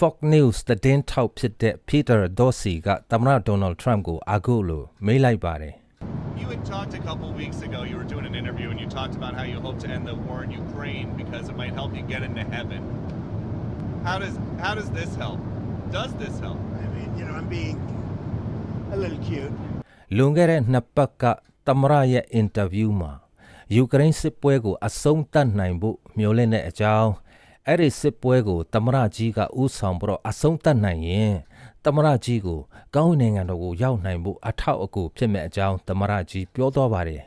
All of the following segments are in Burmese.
Fox News သတင်းထောက်ဖြစ်တဲ့ Peter Dossi ကသမ္မတ Donald Trump ကိုအခုလိုမေးလိုက်ပါတယ် You had talked a couple weeks ago, you were doing an interview and you talked about how you hope to end the war in Ukraine because it might help you get into heaven. How does how does this help? Does this help? I mean, you know, I'm being a little cute. လွန်ခဲ့တဲ့နှစ်ပတ်ကသမ္မတရဲ့အင်တာဗျူးမှာယူကရိန်းစစ်ပွဲကိုအဆုံးသတ်နိုင်ဖို့မျှော်လင့်တဲ့အကြောင်း အဲ့ဒီစစ်ပွဲကိုသမ္မတကြီးကဥဆောင်ပြီးတော့အဆုံးသတ်နိုင်ရင်သမ္မတကြီးကိုကောင်းကင်နိုင်ငံတော်ကိုရောက်နိုင်ဖို့အထောက်အကူဖြစ်မဲ့အကြောင်းသမ္မတကြီးပြောသွားပါတယ်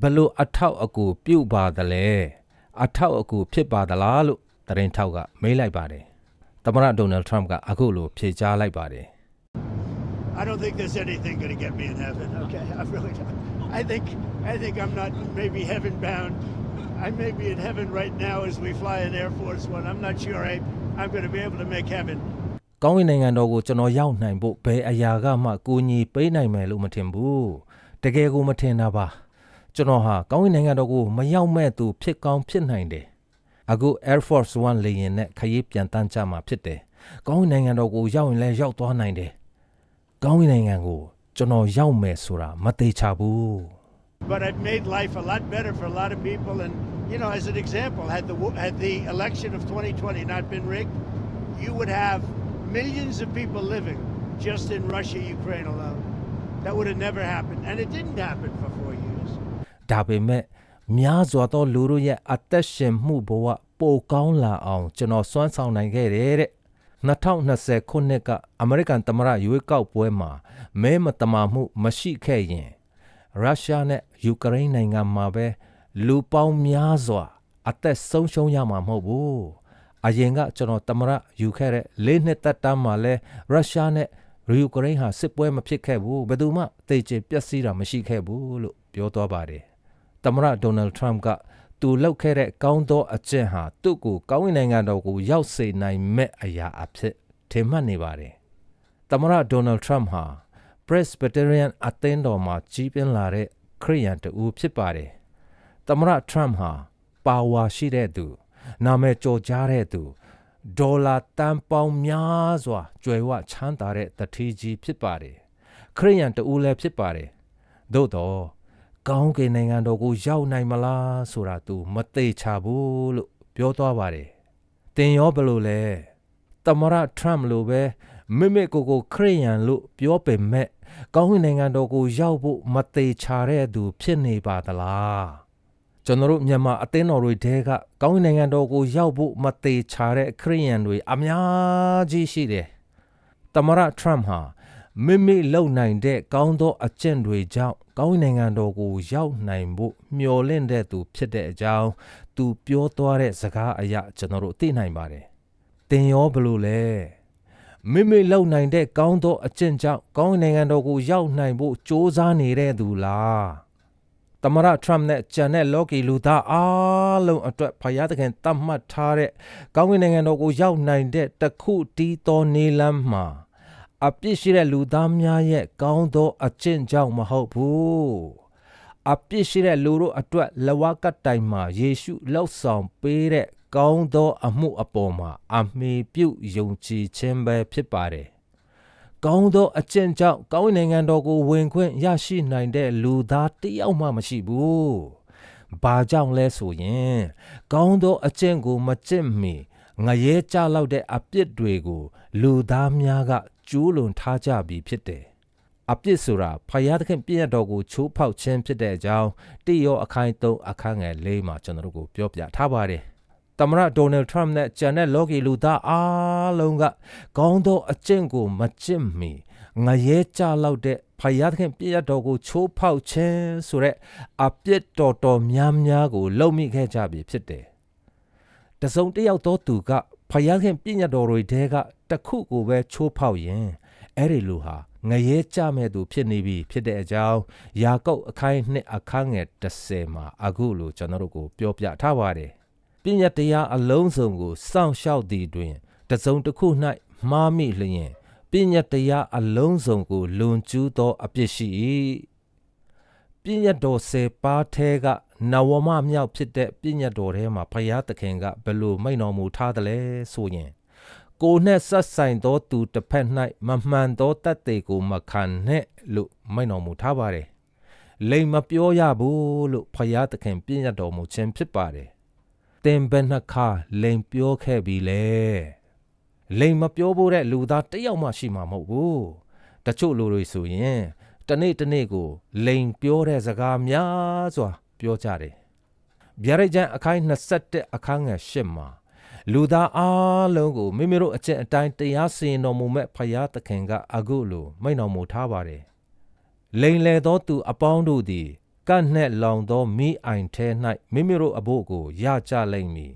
ဘယ်လို့အထောက်အကူပြုပါသလဲအထောက်အကူဖြစ်ပါသလားလို့သတင်းထောက်ကမေးလိုက်ပါတယ်သမ္မတဒေါ်နယ်ထရမ့်ကအခုလိုဖြေကြားလိုက်ပါတယ် I don't think there's anything going to get me in heaven. Okay, I really don't. I think I think I'm not maybe heaven bound. I may be in heaven right now as we fly in Air Force One. I'm not sure I, I'm going to be able to make heaven. ကောင်းကင်နိုင်ငံတော်ကိုကျွန်တော်ရောက်နိုင်ဖို့ဘယ်အရာကမှကူညီပေးနိုင်မယ်လို့မထင်ဘူးတကယ်ကိုမထင်တာပါကျွန်တော်ဟာကောင်းကင်နိုင်ငံတော်ကိုမရောက်မဲ့သူဖြစ်ကောင်းဖြစ်နိုင်တယ်အခု Air Force One လေယာဉ်နဲ့ခရီးပြန်တန်းကြမှာဖြစ်တယ်ကောင်းကင်နိုင်ငံတော်ကိုရောက်ရင်လည်းရောက်သွားနိုင်တယ်ကောင်းကင်နိုင်ငံကိုကျွန်တော်ရောက်မယ်ဆိုတာမသေးချဘူး But I've made life a lot better for a lot of people. And you know, as an example, had the wo- had the election of 2020 not been rigged, you would have millions of people living just in Russia, Ukraine alone. That would have never happened, and it didn't happen for four years. ဒါပေမဲ့များစွာသောလူတို့ရဲ့အသက်ရှင်မှုဘဝပိုကောင်းလာအောင်ကျွန်တော်စွမ်းဆောင်နိုင်ခဲ့တယ်တဲ့2020ခုနှစ်ကအမေရိကန်သမ္မတရွေးကောက်ပွဲမှာမဲမတမာမှုမရှိခဲ့ရင်ရုရှားနဲ့ယူကရိန်းနိုင်ငံမှာပဲ လူပေါင်းများစွာ အသက်ဆုံးရှုံးရမှာမဟုတ်ဘူးအရင်ကကျွန်တော်သမ္မတယူခဲ့တဲ့လေးနှစ်သက်တမ်းမှာလဲရုရှားနဲ့ယူကရိန်းဟာစစ်ပွဲမဖြစ်ခဲ့ဘူးဘယ်သူမှတေချေပျက်စီးတာမရှိခဲ့ဘူးလို့ပြောသွားပါတယ်သမ္မတဒေါ်နယ်ထရမ့်ကသူလုပ်ခဲ့တဲ့ကောင်းသောအကျင့်ဟာသူ့ကိုကောင်းကင်နိုင်ငံတော်ကိုရောက်စေနိုင်မဲ့အရာအဖြစ်ထင်မှတ်နေပါတယ်။သမ္မတဒေါ်နယ်ထရမ့်ဟာ Presbyterian အသင်းတော်မှာကြီးပြင်းလာတဲ့ခရိယန်တူဖြစ်ပါတယ်။ သမ္မတထရမ့်ဟာပါဝါရှိတဲ့သူနာမည်ကျော်ကြားတဲ့သူဒေါ်လာတန်ပေါင်းများစွာကျွယ်ဝချမ်းသာတဲ့တတိကြီးဖြစ်ပါတယ်။ခရိယန်တူလည်းဖြစ်ပါတယ်။သို့တော့ကောင်းကင်နိုင်ငံတော်ကိုရောက်နိုင်မလားဆိုတာ तू မသေးချဘူးလို့ပြောသွားပါတယ်။တင်ရောဘယ်လိုလဲ။တမရထရမ့်လိုပဲမိမိကိုယ်ကိုခရိယန်လို့ပြောပေမဲ့ကောင်းကင်နိုင်ငံတော်ကိုရောက်ဖို့မသေးချတဲ့သူဖြစ်နေပါသလား။ ကျွန်တော်တို့မြန်မာအသင်းတော်တွေတဲကကောင်းကင်နိုင်ငံတော်ကိုရောက်ဖို့မသေးချတဲ့ခရိယန်တွေအများကြီးရှိတယ်။တမရထရမ့်ဟာမိမိလုံနိုင်တဲ့ကောင်းသောအကျင့်တွေကြောင့်ကောင်းကင်နိုင်ငံတော်ကိုရောက်နိုင်ဖို့မျှော်လင့်တဲ့သူဖြစ်တဲ့အကြောင်းသူပြောသွားတဲ့စကားအရာကျွန်တော်တို့သိနိုင်ပါတယ်။တင်ရောဘယ်လို့လဲမိမိလုံနိုင်တဲ့ကောင်းသောအကျင့်ကြောင့်ကောင်းကင်နိုင်ငံတော်ကိုရောက်နိုင်ဖို့ကြိုးစားနေတဲ့သူလား။ တမရထရမ့်နဲ့ဂျန်နဲ့လော်ကီလူသားအားလုံးအတွက်ဖယားသခင်တတ်မှတ်ထားတဲ့ကောင်းကင်နိုင်ငံတော်ကိုရောက်နိုင်တဲ့တခုတီးသောနေလမ်းမှာအပြစ်ရှိတဲ့လူသားများရဲ့ကောင်းသောအကျင့်ကြောင့်မဟုတ်ဘူးအပြစ်ရှိတဲ့လူတို့အတွက်လဝကတိုင်မှာယေရှုလောက်ဆောင်ပေးတဲ့ကောင်းသောအမှုအပေါ်မှာအမေပြုတ်ယုံကြည်ခြင်းပဲဖြစ်ပါတယ် ကောင်းသောအကျင့်ကြောင့်ကောင်းကင်နိုင်ငံတော်ကိုဝင်ခွင့်ရရှိနိုင်တဲ့လူသားတစ်ယောက်မှမရှိဘူး။ဘာကြောင့်လဲဆိုရင်ကောင်းသောအကျင့်ကိုမကျင့်မီငရဲကြလောက်တဲ့အပြစ်တွေကို လူသားများကကျူးလွန်ထားကြပြီဖြစ်တယ်။အပြစ်ဆိုတာဖယားသခင်ပြည့်ရတော်ကိုချိုးဖောက်ခြင်းဖြစ်တဲ့အကြောင်းတိရောအခိုင်သုံးအခန်းငယ်လေးမှာကျွန်တော်တို့ကိုပြောပြထားပါတယ်။ သမ္မတဒေါ်နယ်ထရမ့်နဲ့ဂျန်နဲ့လော်ကီလူသားအားလုံးကကောင်းသောအကျင့်ကိုမကျင့်မီငရဲကြလောက်တဲ့ဖယားသခင်ပြည့်ရတော်ကိုချိုးဖောက်ခြင်းဆိုတဲ့အပြစ်တော်တော်များများကိုလုပ်မိခဲ့ကြပြီဖြစ်တယ်။တစုံတစ်ယောက်သောသူကဖယားသခင်ပြည့်ရတော်တွေတဲကတစ်ခုကိုပဲချိုးဖောက်ရင်အဲ့ဒီလူဟာငရဲကြမဲ့သူဖြစ်နေပြီဖြစ်တဲ့အကြောင်းယာကုပ်အခိုင်နှစ်အခန်းငယ်30မှာအခုလိုကျွန်တော်တို့ကိုပြောပြထားပါတယ်။ ပညာတရားအလုံးစုံကိုစောင့်ရှောက်သည်တွင်တစုံတစ်ခု၌မှားမိလျင်ပညာတရားအလုံးစုံကိုလွန်ကျူးသောအပြစ်ရှိ၏ပညာတော်စေပါးထဲကနဝမမြောက်ဖြစ်တဲ့ပညာတော်ထဲမှာဖယားသခင်ကဘယ်လိုမိန့်တော်မူထားသလဲဆိုရင်ကိုယ်နှင့်ဆက်ဆိုင်သောသူတစ်ဖက်၌မမှန်သောတတ်သေးကိုမခံနဲ့လို့မိန့်တော်မူထားပါတယ်လိမ်မပြောရဘူးလို့ဖယားသခင်ပြည့်ညတ်တော်မူခြင်းဖြစ်ပါတယ် တင်ဘယ်နှခါလိမ်ပြောခဲ့ပြီလေလိမ်မပြောဖို့တဲ့လူသားတစ်ယောက်မှရှိမှာမဟုတ်ဘူးတချို့လူတွေဆိုရင်တနေ့တနေ့ကိုလိမ်ပြောတဲ့စကားများစွာပြောကြတယ်ဗျာဒိတ်ကျမ်းအခိုင်21အခန်းငယ်8မှာလူသားအားလုံးကိုမိမိတို့အကျင့်အတိုင်းတရားစီရင်တော်မူမဲ့ဖယားသခင်ကအခုလိုမိန့်တော်မူထားပါတယ်လိန်လေသောသူအပေါင်းတို့သည် ကန့်နှက်လောင်သောမိအိုင်ထဲ၌မိမိတို့အဖို့ကိုရကြလိမ့်မည်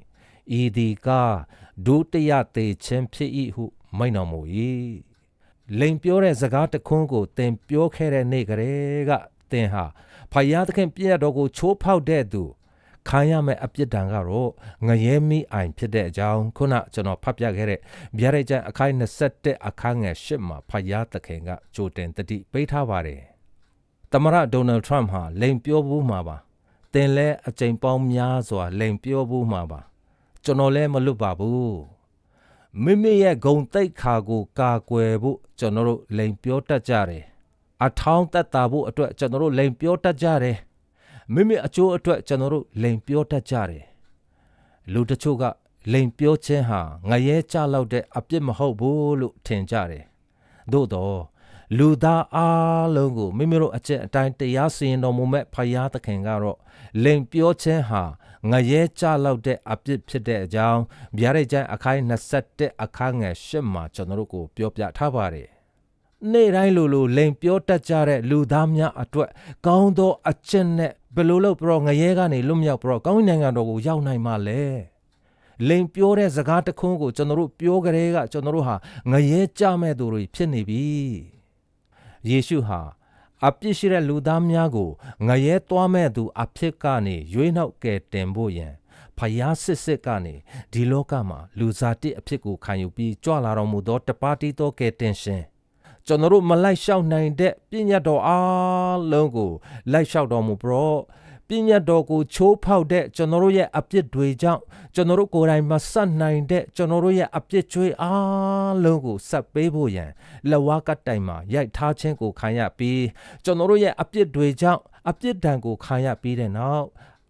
ဤသည်ကားဒုတိယသေးခြင်းဖြစ်၏ဟုမိန့်တော်မူ၏လိန်ပြောတဲ့စကားတစ်ခွန်းကိုသင်ပြောခဲ့တဲ့နေ့ကလေးကသင်ဟာဖယားသခင်ပြည့်ရတော်ကိုချိုးဖောက်တဲ့သူခံရမယ့်အပြစ်ဒဏ်ကတော့ငရဲမိအိုင်ဖြစ်တဲ့အကြောင်းခုနကျွန်တော်ဖတ်ပြခဲ့တဲ့ဗျာဒိတ်ကျမ်းအခိုင်21အခန်းငယ်8မှာဖယားသခင်ကကြိုတင်တတိပေးထားပါတယ်။သ မရဒေါ်နယ်ထရမ့်ဟာလိန်ပြောဘူးမှာပါ။တင်လဲအကြိမ်ပေါင်းများစွာလိန်ပြောဘူးမှာပါ။ကျွန်တော်လည်းမလွတ်ပါဘူး။မိမိရဲ့ဂုံတိတ်ခါကိုကာကွယ်ဖို့ကျွန်တော်တို့လိန်ပြောတတ်ကြတယ်။အထောင်းတက်တာဖို့အတွက်ကျွန်တော်တို့လိန်ပြောတတ်ကြတယ်။မိမိအကျိုးအတွက်ကျွန်တော်တို့လိန်ပြောတတ်ကြတယ်လူတချို့ကလိန်ပြောခြင်းဟာငရဲကြလောက်တဲ့အပြစ်မဟုတ်ဘူးလို့ထင်ကြတယ်သို့တော့ လူသားအားလုံးကိုမိမိတို့အကျင့်အတိုင်းတရားစီရင်တော်မူမဲ့ဖယားသခင်ကတော့လိန်ပြောခြင်းဟာငရဲကြလောက်တဲ့အပြစ်ဖြစ်တဲ့အကြောင်းဗျာဒိတ်ကျမ်းအခိုင်21အခန်းငယ်8မှာကျွန်တော်တို့ကိုပြောပြထားပါတယ်နေ့တိုင်းလိုလိုလိန်ပြောတတ်ကြတဲ့လူသားများအတွက်ကောင်းသောအကျင့်နဲ့ဘယ်လိုလုပ်ပြီးတော့ငရဲကနေလွတ်မြောက်ပြီးတော့ကောင်းကင်နိုင်ငံတော်ကိုရောက်နိုင်မှာလဲလိန်ပြောတဲ့စကားတခွန်းကိုကျွန်တော်တို့ပြောကြတဲ့ကကျွန်တော်တို့ဟာငရဲကြမဲ့သူတွေဖြစ်နေပြီ ယေရှုဟာအပြစ်ရှိတဲ့လူသားများကိုငရဲသွားမဲ့သူအဖြစ်ကနေရွေးနှောက်ကယ်တင်ဖို့ရန်ဖယားစစ်စစ်ကနေဒီလောကမှာလူစားတစ်အဖြစ်ကိုခံယူပြီးကြွလာတော်မူသောတပါတီသောကယ်တင်ရှင်ကျွန်တော်တို့မလိုက်လျှောက်နိုင်တဲ့ပြည့်ညတ်တော်အားလုံးကိုလိုက်လျှောက်တော်မူပရော ပြည့်ညတ်တော်ကိုချိုးဖောက်တဲ့ကျွန်တော်တို့ရဲ့အပြစ်တွေကြောင့်ကျွန်တော်တို့ကိုယ်တိုင်မဆက်နိုင်တဲ့ကျွန်တော်တို့ရဲ့အပြစ်ကြွေးအားလုံးကိုဆက်ပေးဖို့ရန်လက်ဝါးကတိုင်မှာရိုက်ထားခြင်းကိုခံရပြီးကျွန်တော်တို့ရဲ့အပြစ်တွေကြောင့်အပြစ်ဒဏ်ကိုခံရပြီးတဲ့နောက်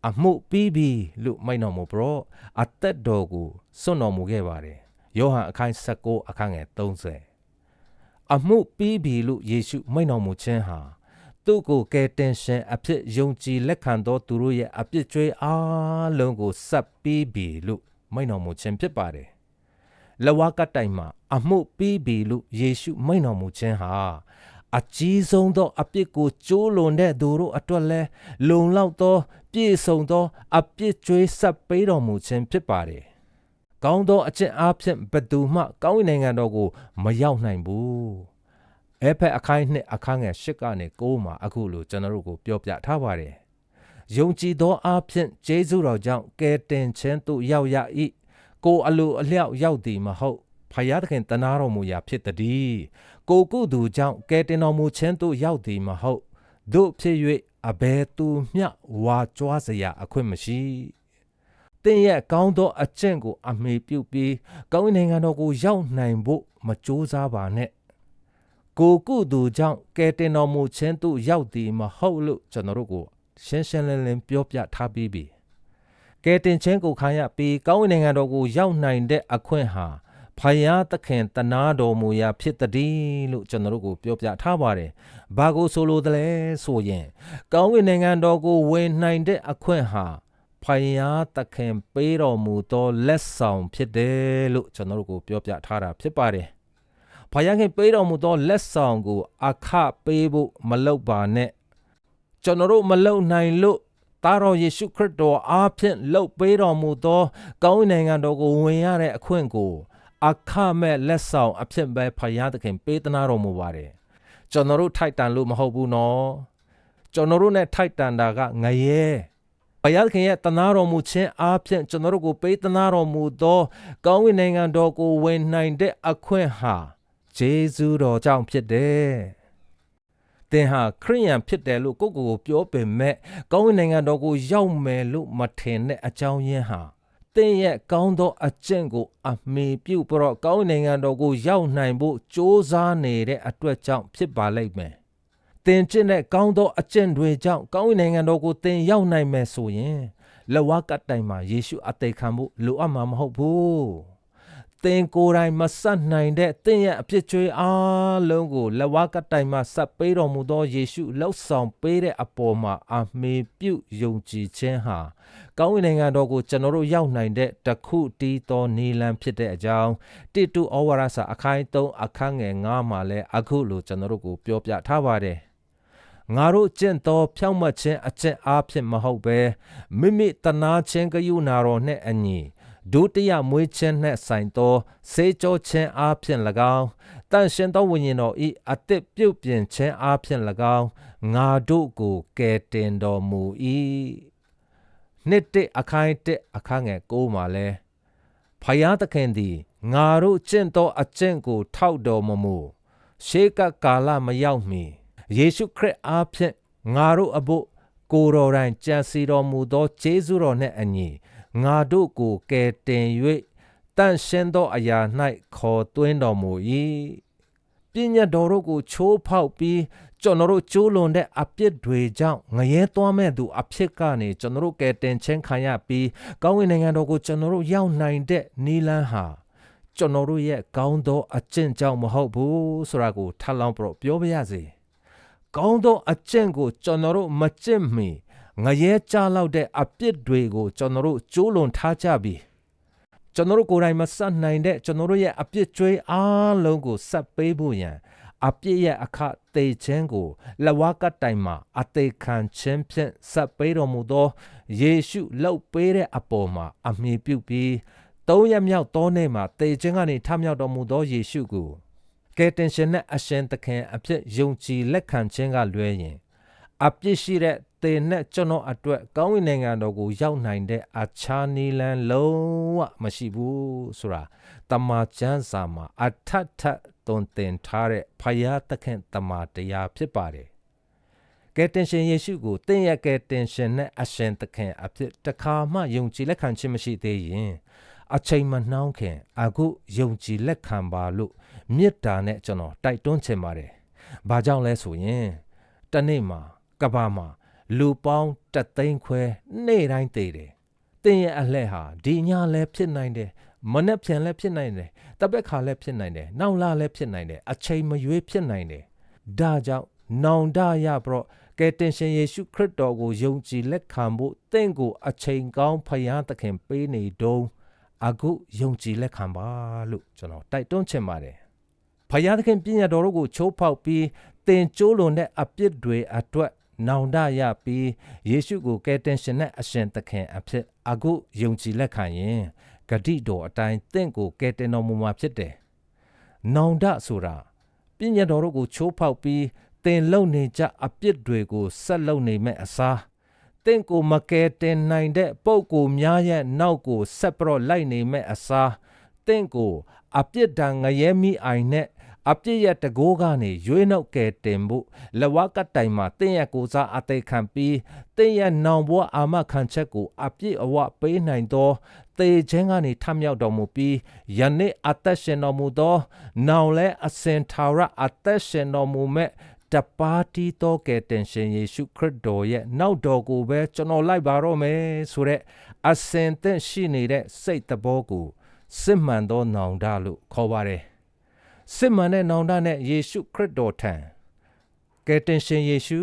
အမှုပြီးပြီလို့မိန့်တော်မူပရောအသက်တော်ကိုစွန့်တော်မူခဲ့ပါတယ်ယောဟန်အခန်း16အခန်းငယ်30အမှုပြီးပြီလို့ယေရှုမိန့်တော်မူခြင်းဟာ သူ့ကိုကယ်တင်ရှင်အဖြစ်ယုံကြည်လက်ခံသောသူတို့ရဲ့အပြစ်ကြွေးအားလုံးကိုဆက်ပြီးပြီလို့မိန့်တော်မူခြင်းဖြစ်ပါတယ်။လဝကတိုင်မှာအမှုပြီးပြီလို့ယေရှုမိန့်တော်မူခြင်းဟာအကြီးဆုံးသောအပြစ်ကိုကျိုးလွန်တဲ့သူတို့အတွက်လဲလုံလောက်သောပြည့်စုံသောအပြစ်ကြွေးဆက်ပေးတော်မူခြင်းဖြစ်ပါတယ်။ကောင်းသောအကျင့်အားဖြင့်ဘသူမှကောင်းကင်နိုင်ငံတော်ကိုမရောက်နိုင်ဘူး အဖက်အခိုင်နှစ်အခန်းငယ်၈ကနေ9မှာအခုလိုကျွန်တော်တို့ကိုပြောပြထားပါတယ်ယုံကြည်သောအားဖြင့်ဂျေဇုတော်ကြောင့်ကယ်တင်ခြင်းသို့ရောက်ရ၏ကိုအလိုအလျောက်ရောက်သည်မဟုတ်ဖယားသခင်တနာတော်မူရာဖြစ်သည်ကိုကုသူကြောင့်ကယ်တင်တော်မူခြင်းသို့ရောက်သည်မဟုတ်တို့ဖြစ်၍အဘယ်သူမျှဝါကြွားစရာအခွင့်မရှိသင်ရဲ့ကောင်းသောအကျင့်ကိုအမေပြုပြီးကောင်းကင်နိုင်ငံတော်ကိုရောက်နိုင်ဖို့မကြိုးစားပါနဲ့ ကိုကုသူကြောင့်ကယ်တင်တော်မူခြင်းသို့ရောက်သည်မဟုတ်လို့ကျွန်တော်တို့ကိုရှင်းရှင်းလင်းလင်းပြောပြထားပြီးပြီကယ်တင်ခြင်းကိုခံရပြီးကောင်းကင်နိုင်ငံတော်ကိုရောက်နိုင်တဲ့အခွင့်ဟာဖယားသခင်တနာတော်မူရာဖြစ်သည်လို့ကျွန်တော်တို့ကိုပြောပြထားပါတယ်။ဘာကိုဆိုလိုသလဲဆိုရင် ကောင်းကင်နိုင်ငံတော်ကိုဝင်နိုင်တဲ့အခွင့်ဟာဖယားသခင်ပေးတော်မူသောလက်ဆောင်ဖြစ်တယ်လို့ကျွန်တော်တို့ကိုပြောပြထားတာဖြစ်ပါတယ်။ ဖယားခင်ပေးတော်မူသောလက်ဆောင်ကို အခပေးဖို့မလုပ်ပါနဲ့။ကျွန်တော်တို့မလုပ်နိုင်လို့သားတော်ယေရှုခရစ်တော်အားဖြင့်လှုပ်ပေးတော်မူသော ကောင်းကင်နိုင်ငံတော်ကိုဝင်ရတဲ့အခွင့်ကို အခမဲ့လက်ဆောင်အဖြစ်ပဲဖယားသခင်ပေးသနာတော်မူပါတယ်။ကျွန်တော်တို့ထိုက်တန်လို့မဟုတ်ဘူးနော်။ကျွန်တော်တို့ ਨੇ ထိုက်တန်တာကငရဲဘုရားသခင်ရဲ့တနာတော်မူခြင်းအားဖြင့်ကျွန်တော်တို့ကိုပေးတနာတော်မူသောကောင်းကင်နိုင်ငံတော်ကိုဝင်နိုင်တဲ့အခွင့်ဟာ ဂျေဇုတော်ကြောင့်ဖြစ်တယ်။သင်ဟာခရိယန်ဖြစ်တယ်လို့ကိုယ့်ကိုယ်ကိုပြောပေမဲ့ကောင်းကင်နိုင်ငံတော်ကိုရောက်မယ်လို့မထင်တဲ့အကြောင်းရင်းဟာသင်ရဲ့ကောင်းသောအကျင့်ကို အမေပြုပြီးတော့ကောင်းကင်နိုင်ငံတော်ကိုရောက်နိုင်ဖို့ကြိုးစားနေတဲ့အတွက်ကြောင့်ဖြစ်ပါလိမ့်မယ်။သင်ကျင့်တဲ့ကောင်းသောအကျင့်တွေကြောင့်ကောင်းကင်နိုင်ငံတော်ကိုသင်ရောက်နိုင်မယ်ဆိုရင်လက်ဝါးကပ်တိုင်မှာယေရှုအသေးခံဖို့လိုအပ်မှာမဟုတ်ဘူး။သ င်ကိုယ်တိုင်မဆက်နိုင်တဲ့သင်ရဲ့အဖြစ်ကျွေးအားလုံးကိုလက်ဝါးကပ်တိုင်မှာဆက်ပေးတော်မူသောယေရှုလှောက်ဆောင်ပေးတဲ့အပေါ်မှာအမေပြုယုံကြည်ခြင်းဟာကောင်းကင်နိုင်ငံတော်ကိုကျွန်တော်တို့ရောက်နိုင်တဲ့တခုတီးသောနီလန်ဖြစ်တဲ့အကြောင်းတိတုဩဝါဒစာအခိုင်အသုံးအခန်းငယ်9မှာလည်းအခုလိုကျွန်တော်တို့ကိုပြောပြထားပါတယ်ငါတို့ကျင့်သောဖြောင့်မတ်ခြင်းအကျင့်အားဖြင့်မဟုတ်ဘဲမိမိတနာခြင်းကယူနာတော်နှင့်အညီ ဒုတိယမွေးခြင်းနှင့်ဆိုင်သောစေကြောခြင်းအားဖြင့်၎င်းတန်ရှင်သောဝိညာဉ်တော်၏အသစ်ပြုတ်ပြင်ခြင်းအားဖြင့်၎င်းငါတို့ကိုကယ်တင်တော်မူ၏နှစ်တအခိုင်းတအခန်းငယ်9မှာလဲဖယားသခင်သည်ငါတို့ကျင့်သောအကျင့်ကို ထောက်တော်မမူရှေးကကာလမရောက်မီယေရှုခရစ်အားဖြင့်ငါတို့အဖို့ကိုယ်တော်တိုင်ကြံစီတော်မူသောခြေဆုတော်နှင့်အညီ ငါတို့ကိုကယ်တင်၍တန့်ရှင်းသောအရာ၌ခေါ်သွင်းတော်မူ၏ပြည့်ညတ်တော်တို့ကိုချိုးဖောက်ပြီးကျွန်တော်တို့ကျိုးလွန်တဲ့အပြစ်တွေကြောင့်ငရဲသွားမဲ့သူအဖြစ်ကနေကျွန်တော်တို့ကယ်တင်ခြင်းခံရပြီးကောင်းကင်နိုင်ငံတော်ကိုကျွန်တော်တို့ရောက်နိုင်တဲ့နီလန်းဟာကျွန်တော်တို့ရဲ့ကောင်းသောအကျင့်ကြောင့်မဟုတ်ဘူးဆိုတာကိုထပ်လောင်းပြပြောပြရစေကောင်းသောအကျင့်ကိုကျွန်တော်တို့မကျင့်မီ ငရဲကြလောက်တဲ့အပြစ်တွေကိုကျွန်တော်တို့ကျိုးလွန်ထားကြပြီကျွန်တော်တို့ကိုယ်တိုင်မဆက်နိုင်တဲ့ကျွန်တော်တို့ရဲ့အပြစ်ကြွေးအားလုံးကိုဆက်ပေးဖို့ရန်အပြစ်ရဲ့အခသေခြင်းကိုလဝကတိုင်မှာအသေးခံခြင်းဖြင့်ဆက်ပေးတော်မူသောယေရှုလှုပ်ပေးတဲ့အပေါ်မှာအမြင်ပြုပြီးသုံးရမြောက်သောနေ့မှာသေခြင်းကနေထမြောက်တော်မူသောယေရှုကိုကယ်တင်ရှင်နဲ့အရှင်သခင်အဖြစ်ယုံကြည်လက်ခံခြင်းကလွဲရင်အပြစ်ရှိတဲ့ သေနဲ့ကျွန်တော်အတွက်ကောင်းကင်နိုင်ငံတော်ကိုရောက်နိုင်တဲ့အခြားနည်းလမ်းလုံးဝမရှိဘူးဆိုတာတမန်ကျမ်းစာမှာအထက်ထက်သွန်သင်ထားတဲ့ဖယားသခင်တမန်တရားဖြစ်ပါတယ်ကယ်တင်ရှင်ယေရှုကိုသင်ရဲ့ကယ်တင်ရှင်နဲ့အရှင်သခင်အဖြစ်တခါမှယုံကြည်လက်ခံခြင်းမရှိသေးရင်အချိန်မနှောင်းခင်အခုယုံကြည်လက်ခံပါလို့မေတ္တာနဲ့ကျွန်တော်တိုက်တွန်းချင်ပါတယ်။ဘာကြောင့်လဲဆိုရင်တနေ့မှာကဘာမှာ လူပေါင်းတသိန်းခွဲနေ့တိုင်းတည်တယ်။တင်းရဲ့အလှည့်ဟာဒီညလည်းဖြစ်နိုင်တယ်။မနေ့ပြန်လည်းဖြစ်နိုင်တယ်။တပက်ခါလည်းဖြစ်နိုင်တယ်။နောက်လာလည်းဖြစ်နိုင်တယ်။အချိန်မရွေးဖြစ်နိုင်တယ်။ဒါကြောင့်နောင်တရပြီးတော့ကယ်တင်ရှင်ယေရှုခရစ်တော်ကိုယုံကြည်လက်ခံဖို့တင့်ကိုအချိန်ကောင်းဖယားသခင်ပေးနေတုံးအခုယုံကြည်လက်ခံပါလို့ကျွန်တော်တိုက်တွန်းချင်ပါတယ်။ဖယားသခင်ပြည့်ညတ်တော်တို့ကိုချိုးဖောက်ပြီးတင်ကျိုးလွန်တဲ့အပြစ်တွေအတွက် နောင်တရပြီးယေရှုကိုကယ်တင်ရှင်နဲ့အရှင်သခင်အဖြစ်အခုယုံကြည်လက်ခံရင်ဂတိတော်အတိုင်းတင့်ကိုကယ်တင်တော်မူမှာဖြစ်တယ်။နောင်တဆိုတာပြည့်ညတ်တော်တို့ကိုချိုးဖောက်ပြီးတင်လုံနေကြအပြစ်တွေကိုဆက်လုံနေမဲ့အစားတင့်ကိုမကယ်တင်နိုင်တဲ့ပုံကိုများရဲ့နောက်ကိုဆက်ပြတော့လိုက်နေမဲ့အစားတင့်ကိုအပြစ်ဒဏ်ငရဲမိအိုင်နဲ့ အပြစ်ရဲ့တကိုးကနေရွေးနှုတ်ကယ်တင်ဖို့လဝကတိုင်မှာတင့်ရဲ့ကိုစားအသိခံပြီးတင့်ရဲ့နောင်ဘဝအာမခံချက်ကိုအပြစ်အဝပေးနိုင်သောသေခြင်းကနေထမြောက်တော်မူပြီးယနေ့အသက်ရှင်တော်မူသော နောင်လဲအစင်ထာဝရအသက်ရှင်တော်မူမဲ့တပါတီတော့ကယ်တင်ရှင်ယေရှုခရစ်တော်ရဲ့နောက်တော်ကိုပဲကျွန်တော်လိုက်ပါတော့မယ်ဆိုတဲ့အစင်သက်ရှိနေတဲ့စိတ်တဘောကိုစစ်မှန်သောနောင်တလို့ခေါ်ပါတယ် စစ်မှန်တဲ့နောင်တနဲ့ယေရှုခရစ်တော်ထံကယ်တင်ရှင်ယေရှု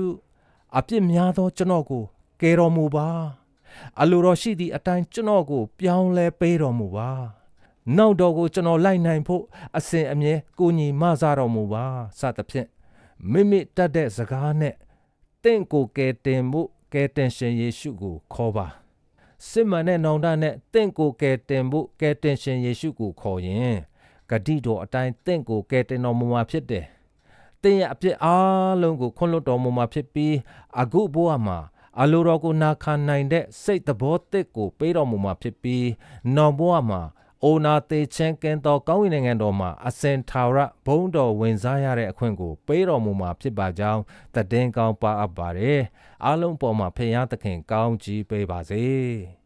အပြစ်များသောကျွန်တော်ကိုကယ်တော်မူပါအလိုတော်ရှိသည့်အတိုင်းကျွန်တော်ကို ပြောင်းလဲပေးတော်မူပါနောက်တော်ကိုကျွန်တော်လိုက်နိုင်ဖို့အစဉ်အမြဲကိုညီမဆတော်မူပါစသဖြင့်မိမိတတ်တဲ့စကားနဲ့တင့်ကိုကယ်တင်မှုကယ်တင်ရှင်ယေရှုကိုခေါ်ပါစစ်မှန်တဲ့နောင်တနဲ့တင့်ကိုကယ်တင်မှုကယ်တင်ရှင်ယေရှုကိုခေါ်ရင် ဂတိတော်အတိုင်းတင့်ကိုကယ်တင်တော်မူမှာဖြစ်တယ်တင်းရဲ့အပြစ်အားလုံးကိုခွင့်လွှတ်တော်မူမှာဖြစ်ပြီးအခုဘဝမှာအလိုတော်ကိုနာခံနိုင်တဲ့စိတ်သဘောသစ်ကိုပေးတော်မူမှာဖြစ်ပြီးနောက်ဘဝမှာအိုနာသေးချင်းကင်းသောကောင်းကင်နိုင်ငံတော်မှာအစင်ထာဝရဘုန်းတော်ဝင်စားရတဲ့အခွင့်ကိုပေးတော်မူမှာဖြစ်ပါကြောင်းတည်င်းကောင်းပါအပ်ပါတယ်အားလုံးပေါ်မှာဖခင်သခင်ကောင်းကြီးပေးပါစေ။